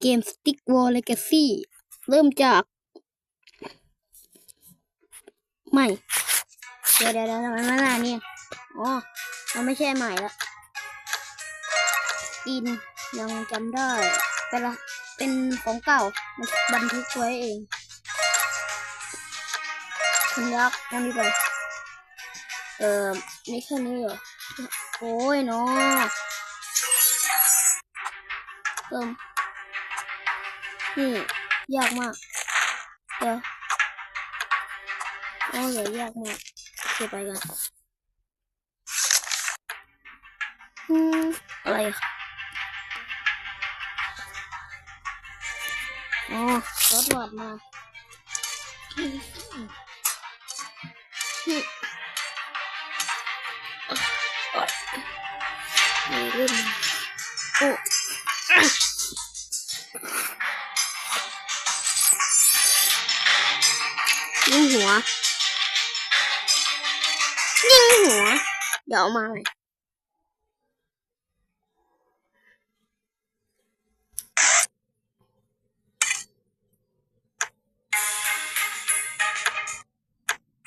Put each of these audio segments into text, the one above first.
เกม Stick War Legacy เริ่มจาก ไม่ เดี๋ยวเดี๋ยวเดี๋ยวทำไมมันล่ะเนี่ยอ๋อ มันไม่ใช่ใหม่ละอินยังจำได้เป็นละเป็นของเก่า มันบันทึกไว้เองคุณยักษ์นั่นนี่ไปเออนี่แค่นี้เหรอ โอ้ยเนาะเติม นี่ยากมาก เดี๋ยวโอ้ยยากมากโอเคไปกันอืมอะไรอะอ๋อรถวอดมาอืมอืมไม่เล่น ยิงหัว ยิงหัว เดี๋ยวเอามาใหม่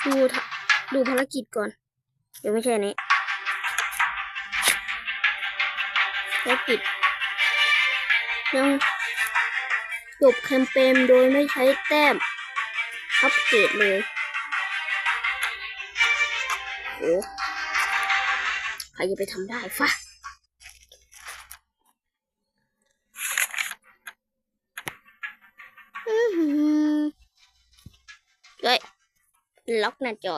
ดูดูภารกิจก่อน เดี๋ยวไม่ใช่อันนี้ภารกิจยัง จบแคมเปญโดยไม่ใช้แต้มอัปเกรดเลยโอ้ใครจะไปทำได้ฟะเฮ้ยล็อกหน้าจอ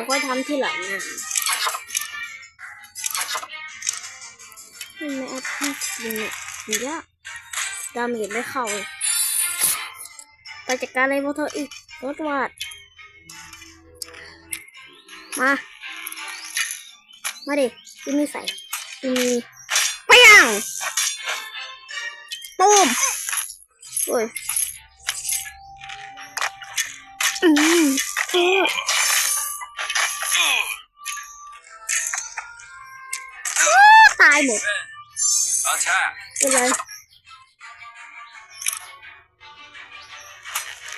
เดี๋ยวค่อยทำที่หลังนะไม่แอปพลิเคชันเนี่ยถึงจะดาเมจไม่เข้าเลยไปจัดการเลยพวกเธออีกรถวาดมา มาดิที่นี่ใส่ที่นี่เปี้ยงตูม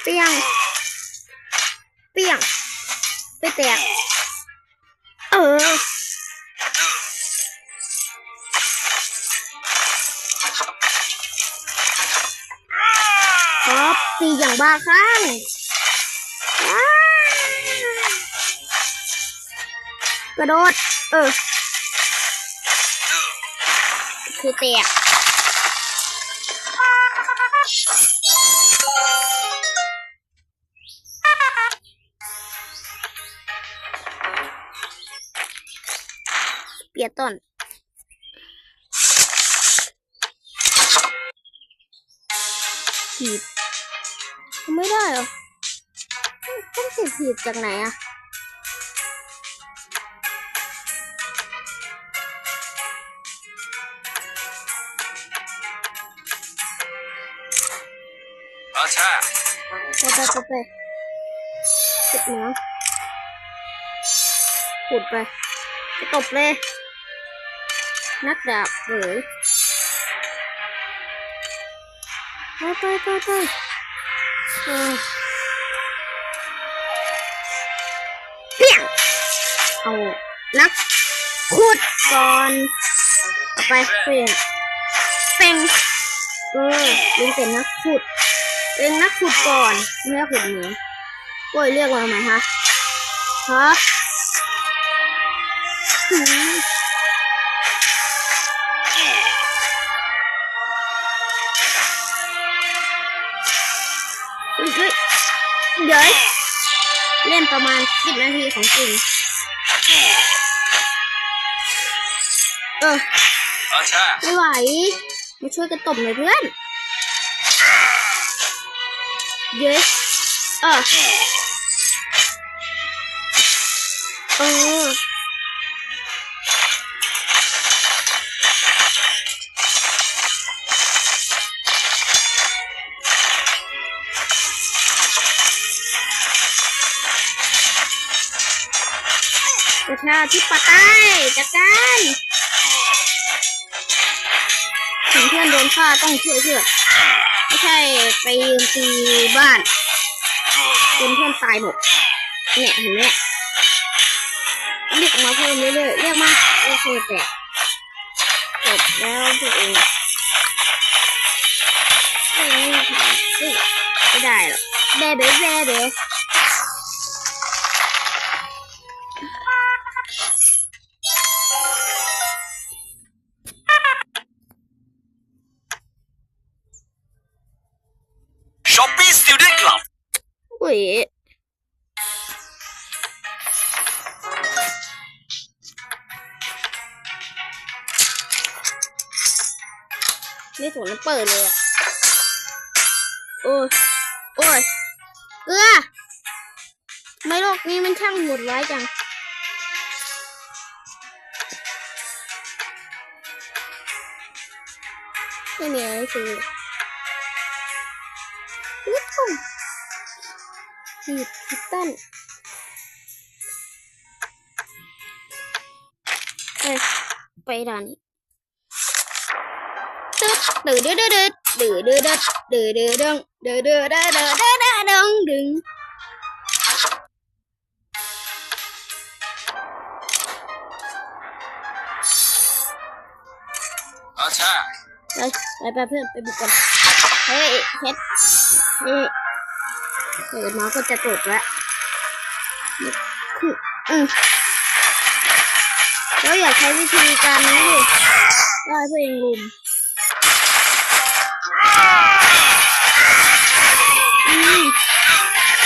เปียง เปียง ไปแตก เออ ครับตีอย่างบ้าคลั่งกระโดด เออ คือแตก เปียต้นหีบทำไม่ได้เหรอ ต้องติดหีบจากไหนอะ Attack! ไปไปไปไปติดเหนือขุดไปไปตบเลย นักดาบเหยไปไปไปไปเออเปี้ยงเอานักขุดก่อนเอาไปเปี้ยงเป้งเออลุงเป็นนักขุดเป็นนักขุดก่อนไม่นักขุดเหนือโอ้ยเรียกมาทำไมฮะฮะ เดี๋ยวเล่นประมาณสิบนาทีของจริง เออไม่ไหว มาช่วยกันตบหน่อยเพื่อน เยสเออเออ ประชาธิปไตยจัดการถึงเพื่อนโดนฆ่าต้องช่วยเพื่อนไม่ใช่ไปยืมตีบ้านจนเพื่อนตายหมดเนี่ยเห็นไหมเรียกมาเพิ่มเรื่อยๆเรียกมาโอเคแต่จบแล้วตัวเองไม่ได้หรอกแบเบะแบเบ้ wait. Mấy thủ nó bở rồi ạ. Ôi, ôi, cưa. Mấy lột này mình thăng một lái chẳng. ไม่มีอะไรคือลูกทุ่ง หีบพิตตันเอ้ยไปด่านนี้ตึ๊ดตื่นดื้อดื้อดื้อดื้อดื้อดื้อดื้อดื้อดึงดื้อดื้อดื้อดื้อดื้อดื้อดึงดึง Attack! ไปไปเพื่อนไปบุกกันเฮ้ยเพชร เดี๋ยวน้องก็จะตดแล้วอืมเราอยากใช้วิธีการนี้ได้เพื่อเองลุม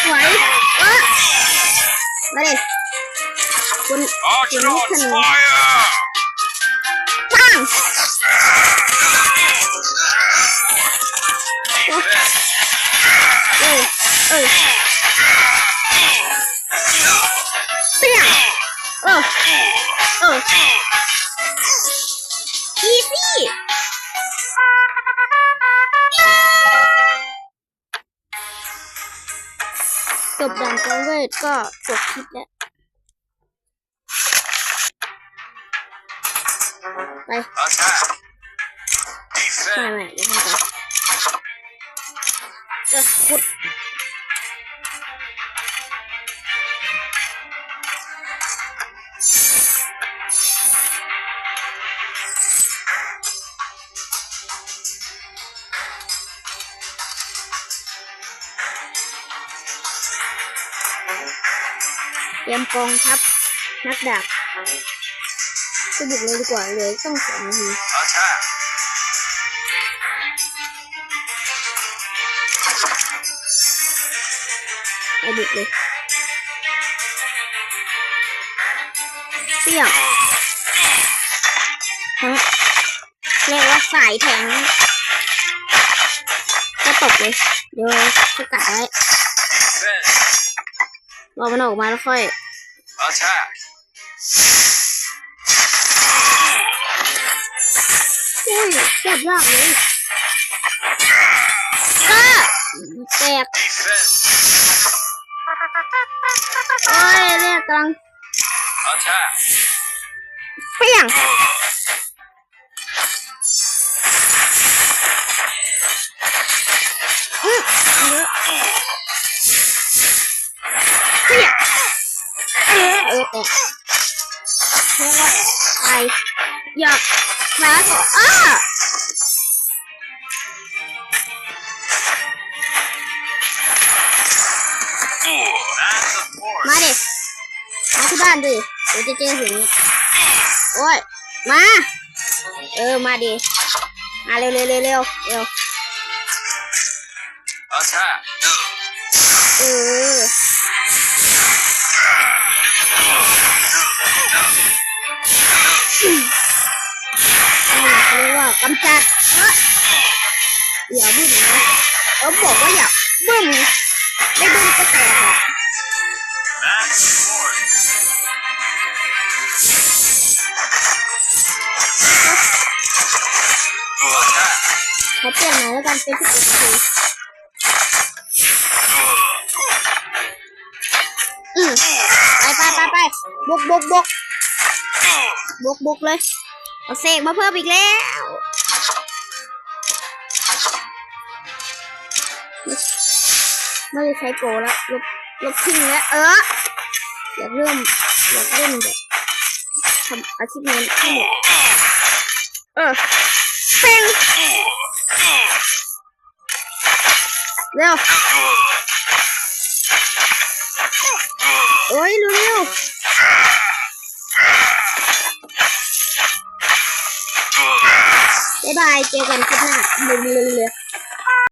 ไหวเอะมาเลยคุณคุณขนม เปี้ยงเออเอออีซี่จบด่านกองเวทก็จบคลิปแล้ว ไปไม่ไม่เดี๋ยวทำไปเออขุด เตรียมกองทัพนักดาบก็บุกเลยดีกว่าเลยต้องสองนาทีไปบุกเลยเปรี้ยวทั้งเรียกว่าสายแทงก็ตบเลยเดี๋ยวสกัดไว้รอมันออกมาแล้วค่อย ชาอุ้ยเจ็บมากเลยก็แตกโอ้ยเรียกกำลังเปี้ยงเปี้ยง กแล้วก็ไปหยอกมาก็อ้า Mass of มา force! ดิมาที่บ้านดิเดี๋ยวจะเจอถึงโอ้ย มา เออ มาดิ มาเร็วเร็วเร็วเร็วเร็ว Attack! เออ đây là cleaver cắm chặt đó giờ bùm nữa ốm bộ quá nhở bùm đây bùm có tè rồi có tiền này nó đang tên cái gì ừ bay bay bay bay bốc bốc bốc บเอ็ดนาทีอืมไปไปไปไปบกบกบกเลย เอาเสกมาเพิ่มอีกแล้วไม่ได้ใช้โกแล้ว ลบ ลบทิ้งแล้ว เออ อยากเริ่ม อยากเล่นแบบทำอาชีพนี้ให้หมดเออเป่งเร็วโอ้ยเร็ บาย เจอกันคลิปหน้าเร็วๆเลย